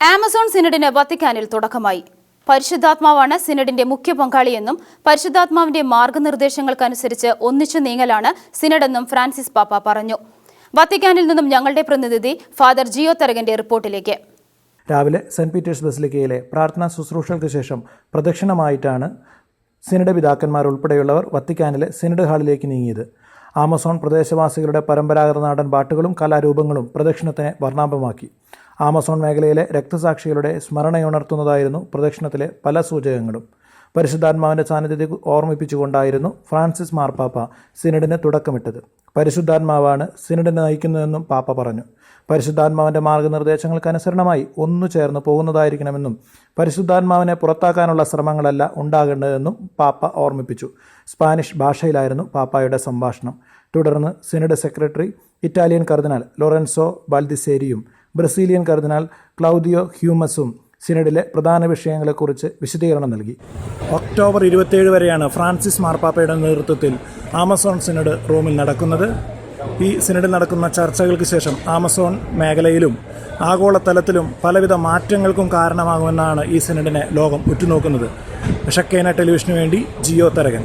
Amazon സിനഡിന് വത്തിക്കാനിൽ തുടക്കമായി. പരിശുദ്ധാത്മാവാണ് സിനഡിന്റെ മുഖ്യ പങ്കാളിയെന്നും പരിശുദ്ധാത്മാവിന്റെ മാർഗനിർദ്ദേശങ്ങൾക്കനുസരിച്ച് ഒന്നിച്ചു നീങ്ങലാണ് സിനഡെന്നും ഫ്രാൻസിസ് പാപ്പ പറഞ്ഞു. വത്തിക്കാനിൽ നിന്നും ഞങ്ങളുടെ പ്രതിനിധി ഫാദർ ജിയോ തരകന്റെ റിപ്പോർട്ടിലേക്ക്. രാവിലെ സെന്റ് പീറ്റേഴ്സ് ബസിലിക്കയിലെ പ്രാർത്ഥനാ ശുശ്രൂഷകൾക്ക് ശേഷം പ്രദക്ഷിണമായിട്ടാണ് സിനഡ് പിതാക്കന്മാർ ഉൾപ്പെടെയുള്ളവർ വത്തിക്കാനിലെ സിനഡ് ഹാളിലേക്ക് നീങ്ങിയത്. ആമസോൺ പ്രദേശവാസികളുടെ പരമ്പരാഗത നാടൻ പാട്ടുകളും കലാരൂപങ്ങളും പ്രദക്ഷിണത്തിനെ വർണാഭമാക്കി. ആമസോൺ മേഖലയിലെ രക്തസാക്ഷികളുടെ സ്മരണയുണർത്തുന്നതായിരുന്നു പ്രദക്ഷിണത്തിലെ പല സൂചകങ്ങളും. പരിശുദ്ധാത്മാവിന്റെ സാന്നിധ്യത്തെ ഓർമ്മിപ്പിച്ചുകൊണ്ടായിരുന്നു ഫ്രാൻസിസ് മാർപ്പാപ്പ സിനഡിന് തുടക്കമിട്ടത്. പരിശുദ്ധാത്മാവാണ് സിനഡിനെ നയിക്കുന്നതെന്നും പാപ്പ പറഞ്ഞു. പരിശുദ്ധാത്മാവിന്റെ മാർഗനിർദ്ദേശങ്ങൾക്കനുസരണമായി ഒന്നു ചേർന്ന് പോകുന്നതായിരിക്കണമെന്നും പരിശുദ്ധാത്മാവിനെ പുറത്താക്കാനുള്ള ശ്രമങ്ങളല്ല ഉണ്ടാകേണ്ടതെന്നും പാപ്പ ഓർമ്മിപ്പിച്ചു. സ്പാനിഷ് ഭാഷയിലായിരുന്നു പാപ്പായുടെ സംഭാഷണം. തുടർന്ന് സിനഡ് സെക്രട്ടറി ഇറ്റാലിയൻ കർദിനാൾ ലോറൻസോ ബാൽദിസേരിയും ബ്രസീലിയൻ കർദിനാൾ ക്ലൗദിയോ ഹ്യൂമസും സിനഡിലെ പ്രധാന വിഷയങ്ങളെക്കുറിച്ച് വിശദീകരണം നൽകി. ഒക്ടോബർ ഇരുപത്തിയേഴ് വരെയാണ് ഫ്രാൻസിസ് മാർപ്പാപ്പയുടെ നേതൃത്വത്തിൽ ആമസോൺ സിനഡ് റോമിൽ നടക്കുന്നത്. ഈ സിനഡിൽ നടക്കുന്ന ചർച്ചകൾക്ക് ശേഷം ആമസോൺ മേഖലയിലും ആഗോളതലത്തിലും പലവിധ മാറ്റങ്ങൾക്കും കാരണമാകുമെന്നാണ് ഈ സിനഡിനെ ലോകം ഉറ്റുനോക്കുന്നത്. ഷക്കേന ടെലിവിഷനു വേണ്ടി ജിയോ തരകൻ.